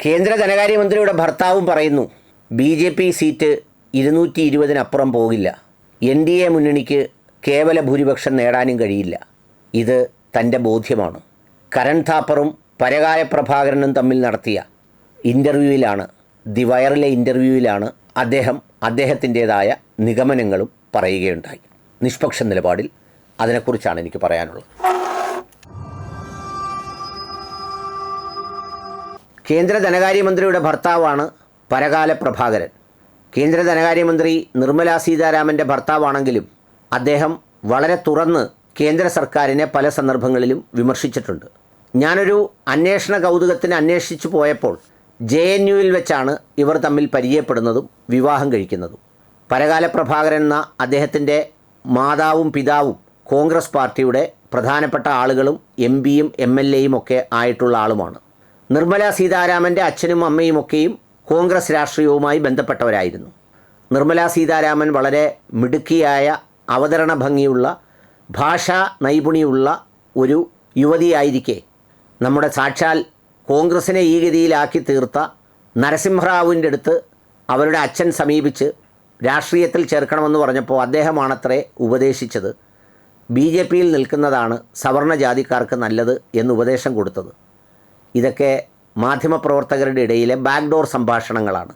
കേന്ദ്ര ധനകാര്യമന്ത്രിയുടെ ഭർത്താവും പറയുന്നു ബി ജെ പി സീറ്റ് ഇരുന്നൂറ്റി ഇരുപതിനപ്പുറം പോകില്ല. എൻ ഡി എ മുന്നണിക്ക് കേവല ഭൂരിപക്ഷം നേടാനും കഴിയില്ല. ഇത് തന്റെ ബോധ്യമാണ്. കരൺ താപ്പറും പരകായ പ്രഭാകരനും തമ്മിൽ നടത്തിയ ഇന്റർവ്യൂവിലാണ് ദി വയറിലെ ഇന്റർവ്യൂവിലാണ് അദ്ദേഹം അദ്ദേഹത്തിന്റേതായ നിഗമനങ്ങളും പറയുകയുണ്ടായി. നിഷ്പക്ഷ നിലപാടിൽ അതിനെക്കുറിച്ചാണ് എനിക്ക് പറയാനുള്ളത്. കേന്ദ്ര ധനകാര്യമന്ത്രിയുടെ ഭർത്താവാണ് പരകാല പ്രഭാകരൻ. കേന്ദ്ര ധനകാര്യമന്ത്രി നിർമ്മലാ സീതാരാമന്റെ ഭർത്താവാണെങ്കിലും അദ്ദേഹം വളരെ തുറന്ന് കേന്ദ്ര സർക്കാരിനെ പല സന്ദർഭങ്ങളിലും വിമർശിച്ചിട്ടുണ്ട്. ഞാനൊരു അന്വേഷണ കൗതുകത്തിന് അന്വേഷിച്ചു പോയപ്പോൾ ജെ എൻ യുവിൽ വെച്ചാണ് ഇവർ തമ്മിൽ പരിചയപ്പെടുന്നതും വിവാഹം കഴിക്കുന്നതും. പരകാല പ്രഭാകരൻ എന്ന അദ്ദേഹത്തിന്റെ മാതാവും പിതാവും കോൺഗ്രസ് പാർട്ടിയുടെ പ്രധാനപ്പെട്ട ആളുകളും എം പിയും എം എൽ എയും ഒക്കെ ആയിട്ടുള്ള ആളുമാണ്. നിർമ്മല സീതാരാമന്റെ അച്ഛനും അമ്മയുമൊക്കെയും കോൺഗ്രസ് രാഷ്ട്രീയവുമായി ബന്ധപ്പെട്ടവരായിരുന്നു. നിർമ്മല സീതാരാമൻ വളരെ മിടുക്കിയായ അവതരണ ഭംഗിയുള്ള ഭാഷാ നൈപുണിയുള്ള ഒരു യുവതിയായിരിക്കെ. നമ്മുടെ സാക്ഷാൽ കോൺഗ്രസിനെ ഈ ഗതിയിലാക്കി തീർത്ത നരസിംഹറാവുവിന്റെ അടുത്ത് അവരുടെ അച്ഛൻ സമീപിച്ച് രാഷ്ട്രീയത്തിൽ ചേർക്കണമെന്ന് പറഞ്ഞപ്പോൾ അദ്ദേഹമാണത്രേ ഉപദേശിച്ചത്. ബി ജെ പിയിൽ നിൽക്കുന്നതാണ് സവർണ ജാതിക്കാർക്ക് നല്ലത് എന്ന് ഉപദേശം കൊടുത്തത്. ഇതൊക്കെ മാധ്യമപ്രവർത്തകരുടെ ഇടയിലെ ബാക്ക്ഡോർ സംഭാഷണങ്ങളാണ്.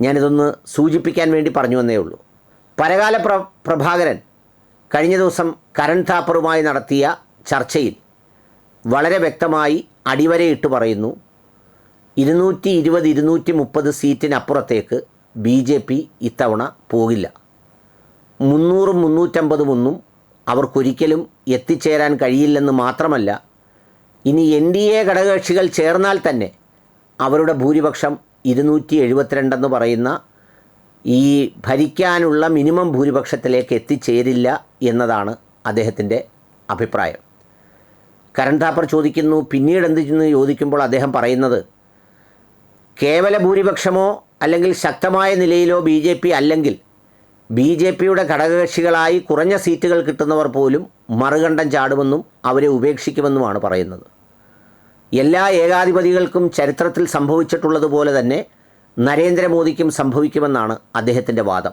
ഞാനിതൊന്ന് സൂചിപ്പിക്കാൻ വേണ്ടി പറഞ്ഞു വന്നേ ഉള്ളൂ. പരകാല പ്ര പ്രഭാകരൻ കഴിഞ്ഞ ദിവസം കരൺ താപ്പറുമായി നടത്തിയ ചർച്ചയിൽ വളരെ വ്യക്തമായി അടിവരയിട്ട് പറയുന്നു ഇരുന്നൂറ്റി ഇരുപത് ഇരുന്നൂറ്റി മുപ്പത് സീറ്റിനപ്പുറത്തേക്ക് ബി ജെ പി ഇത്തവണ പോകില്ല. മുന്നൂറും മുന്നൂറ്റമ്പതുമൊന്നും അവർക്കൊരിക്കലും എത്തിച്ചേരാൻ കഴിയില്ലെന്ന് മാത്രമല്ല ഇനി എൻ ഡി എ ഘടകകക്ഷികൾ ചേർന്നാൽ തന്നെ അവരുടെ ഭൂരിപക്ഷം ഇരുന്നൂറ്റി എഴുപത്തിരണ്ടെന്ന് പറയുന്ന ഈ ഭരിക്കാനുള്ള മിനിമം ഭൂരിപക്ഷത്തിലേക്ക് എത്തിച്ചേരില്ല എന്നതാണ് അദ്ദേഹത്തിന്റെ അഭിപ്രായം. കരൺ താപ്പർ ചോദിക്കുന്നു പിന്നീട് എന്ത് ചോദിക്കുമ്പോൾ അദ്ദേഹം പറയുന്നത് കേവല ഭൂരിപക്ഷമോ അല്ലെങ്കിൽ ശക്തമായ നിലയിലോ ബി ജെ പി അല്ലെങ്കിൽ ബി ജെ പിയുടെ ഘടകകക്ഷികളായി കുറഞ്ഞ സീറ്റുകൾ കിട്ടുന്നവർ പോലും മറുകണ്ഠം ചാടുമെന്നും അവരെ ഉപേക്ഷിക്കുമെന്നുമാണ് പറയുന്നത്. എല്ലാ ഏകാധിപതികൾക്കും ചരിത്രത്തിൽ സംഭവിച്ചിട്ടുള്ളതുപോലെ തന്നെ നരേന്ദ്രമോദിക്കും സംഭവിക്കുമെന്നാണ് അദ്ദേഹത്തിന്റെ വാദം.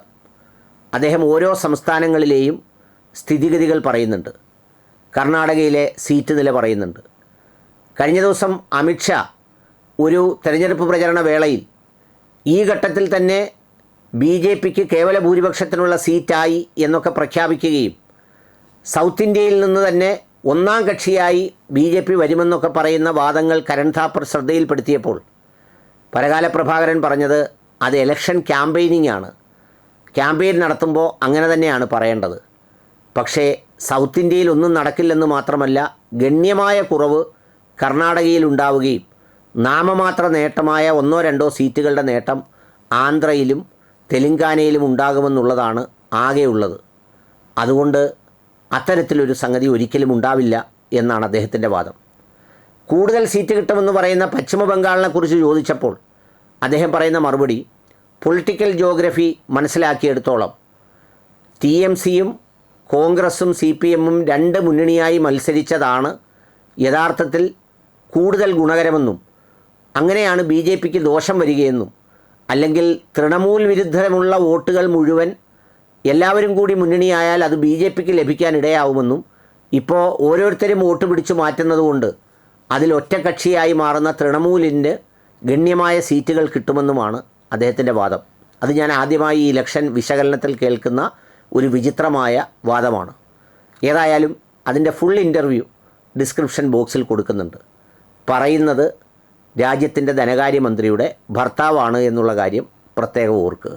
അദ്ദേഹം ഓരോ സംസ്ഥാനങ്ങളിലെയും സ്ഥിതിഗതികൾ പറയുന്നുണ്ട്. കർണാടകയിലെ സീറ്റ് നില പറയുന്നുണ്ട്. കഴിഞ്ഞ ദിവസം അമിത്ഷാ ഒരു തെരഞ്ഞെടുപ്പ് പ്രചരണ വേളയിൽ ഈ ഘട്ടത്തിൽ തന്നെ ബി ജെ പിക്ക് കേവല ഭൂരിപക്ഷത്തിനുള്ള സീറ്റായി എന്നൊക്കെ പ്രഖ്യാപിക്കുകയും സൗത്ത് ഇന്ത്യയിൽ നിന്ന് തന്നെ ഒന്നാം കക്ഷിയായി ബി ജെ പി വരുമെന്നൊക്കെ പറയുന്ന വാദങ്ങൾ കരൺ താപ്പർ ശ്രദ്ധയിൽപ്പെടുത്തിയപ്പോൾ പരകാല പ്രഭാകരൻ പറഞ്ഞത് അത് എലക്ഷൻ ക്യാമ്പയിനിങ് ആണ്. ക്യാമ്പയിൻ നടത്തുമ്പോൾ അങ്ങനെ തന്നെയാണ് പറയേണ്ടത്. പക്ഷേ സൗത്ത് ഇന്ത്യയിൽ ഒന്നും നടക്കില്ലെന്ന് മാത്രമല്ല ഗണ്യമായ കുറവ് കർണാടകയിൽ ഉണ്ടാവുകയും നാമമാത്ര നേട്ടമായ ഒന്നോ രണ്ടോ സീറ്റുകളുടെ നേട്ടം ആന്ധ്രയിലും തെലങ്കാനയിലും ഉണ്ടാകുമെന്നുള്ളതാണ് ആകെയുള്ളത്. അതുകൊണ്ട് അത്തരത്തിലൊരു സംഗതി ഒരിക്കലും ഉണ്ടാവില്ല എന്നാണ് അദ്ദേഹത്തിന്റെ വാദം. കൂടുതൽ സീറ്റ് കിട്ടുമെന്ന് പറയുന്ന പശ്ചിമ കുറിച്ച് ചോദിച്ചപ്പോൾ അദ്ദേഹം പറയുന്ന മറുപടി പൊളിറ്റിക്കൽ ജോഗ്രഫി മനസ്സിലാക്കിയെടുത്തോളം ടി എം സിയും കോൺഗ്രസും സി പി എമ്മും രണ്ട് മുന്നണിയായി മത്സരിച്ചതാണ് യഥാർത്ഥത്തിൽ കൂടുതൽ ഗുണകരമെന്നും അങ്ങനെയാണ് ബി ജെ പിക്ക് ദോഷം വരികയെന്നും അല്ലെങ്കിൽ തൃണമൂൽ വിരുദ്ധമുള്ള വോട്ടുകൾ മുഴുവൻ എല്ലാവരും കൂടി മുന്നണിയായാൽ അത് ബി ജെ പിക്ക് ലഭിക്കാൻ ഇടയാവുമെന്നും ഇപ്പോൾ ഓരോരുത്തരും വോട്ട് പിടിച്ചു മാറ്റുന്നതുകൊണ്ട് അതിൽ ഒറ്റക്കക്ഷിയായി മാറുന്ന തൃണമൂലിന്റെ ഗണ്യമായ സീറ്റുകൾ കിട്ടുമെന്നുമാണ് അദ്ദേഹത്തിന്റെ വാദം. അത് ഞാൻ ആദ്യമായി ഈ ഇലക്ഷൻ വിശകലനത്തിൽ കേൾക്കുന്ന ഒരു വിചിത്രമായ വാദമാണ്. ഏതായാലും അതിന്റെ ഫുൾ ഇന്റർവ്യൂ ഡിസ്ക്രിപ്ഷൻ ബോക്സിൽ കൊടുക്കുന്നുണ്ട്. പറയുന്നത് രാജ്യത്തിന്റെ ധനകാര്യമന്ത്രിയുടെ ഭർത്താവാണ് എന്നുള്ള കാര്യം പ്രത്യേകം ഓർക്കുക.